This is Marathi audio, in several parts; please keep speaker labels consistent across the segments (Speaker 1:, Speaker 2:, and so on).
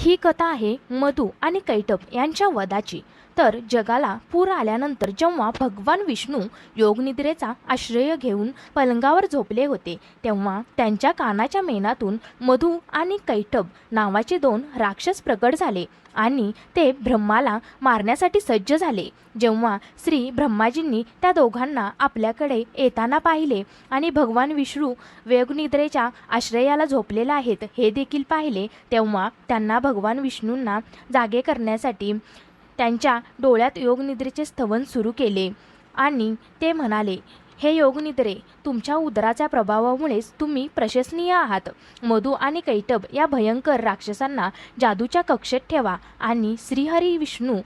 Speaker 1: ही कथा आहे मधु आणि कैटप यांच्या वधाची. तर जगाला पूर आल्यानंतर जेव्हा भगवान विष्णू योगनिद्रेचा आश्रय घेऊन पलंगावर झोपले होते तेव्हा त्यांच्या कानाच्या मेनातून मधु आणि कैटब नावाचे दोन राक्षस प्रकट झाले आणि ते ब्रह्माला मारण्यासाठी सज्ज झाले. जेव्हा श्री ब्रह्माजींनी त्या दोघांना आपल्याकडे येताना पाहिले आणि भगवान विष्णू वेगनिद्रेच्या आश्रयाला झोपलेले आहेत हे देखील पाहिले तेव्हा त्यांना भगवान विष्णूंना जागे करण्यासाठी त्यांच्या डोळ्यात योगनिद्रेचे स्तवन सुरू केले. आणि ते म्हणाले हे योगनिद्रे तुमच्या उदराच्या प्रभावामुळेच तुम्ही प्रशंसनीय आहात. मधू आणि कैटब या भयंकर राक्षसांना जादूच्या कक्षेत ठेवा आणि श्रीहरी विष्णू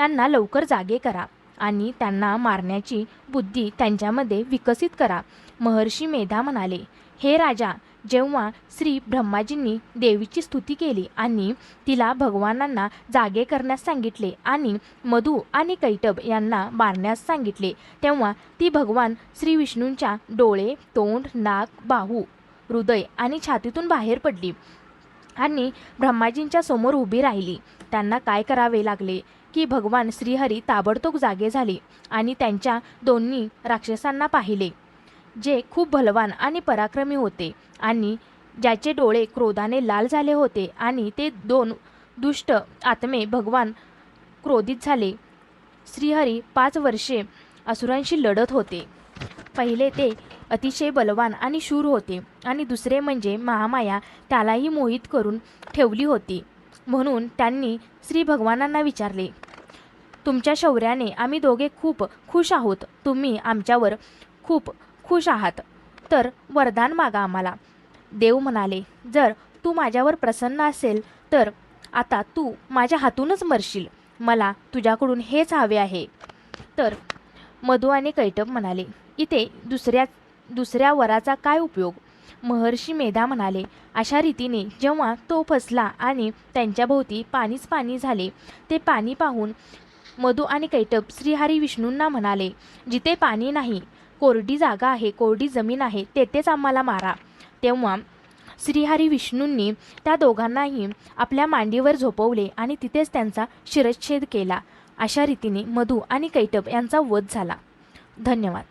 Speaker 1: यांना लवकर जागे करा आणि त्यांना मारण्याची बुद्धी त्यांच्यामध्ये विकसित करा. महर्षी मेधा म्हणाले हे राजा जेव्हा श्री ब्रह्माजींनी देवीची स्तुती केली आणि तिला भगवानांना जागे करण्यास सांगितले आणि मधू आणि कैटब यांना मारण्यास सांगितले तेव्हा ती भगवान श्री विष्णूंच्या डोळे तोंड नाक बाहू हृदय आणि छातीतून बाहेर पडली आणि ब्रह्माजींच्या समोर उभी राहिली. त्यांना काय करावे लागले की भगवान श्रीहरी ताबडतोब जागे झाले आणि त्यांच्या दोन्ही राक्षसांना पाहिले. जे खूप बलवान आणि पराक्रमी होते आणि ज्याचे डोळे क्रोधाने लाल झाले होते आणि ते दोन दुष्ट आत्मे भगवान क्रोधित झाले. श्रीहरी पाच वर्षे असुरांशी लढत होते. पहिले ते अतिशय बलवान आणि शूर होते आणि दुसरे म्हणजे महामाया त्यालाही मोहित करून ठेवली होती. म्हणून त्यांनी श्री भगवानांना विचारले तुमच्या शौर्याने आम्ही दोघे खूप खुश आहोत. तुम्ही आमच्यावर खूप खुश आहात. तर वरदान मागा आम्हाला. देव म्हणाले जर तू माझ्यावर प्रसन्न असेल तर आता तू माझ्या हातूनच मरशील. मला तुझ्याकडून हेच हवे आहे. तर मधु आणि कैटप म्हणाले इथे दुसऱ्या दुसऱ्या वराचा काय उपयोग? महर्षी मेधा म्हणाले अशा रीतीने जेव्हा तो फसला आणि त्यांच्याभोवती पाणीच पाणी झाले ते पाणी पाहून मधु आणि कैटप श्रीहरी विष्णूंना म्हणाले जिथे पाणी नाही कोरडी जागा आहे कोरडी जमीन आहे तेथेच आम्हाला मारा. तेव्हा श्रीहरी विष्णूंनी त्या दोघांनाही आपल्या मांडीवर झोपवले आणि तिथेच त्यांचा शिरच्छेद केला. अशा रीतीने मधू आणि कैटप यांचा वध झाला. धन्यवाद.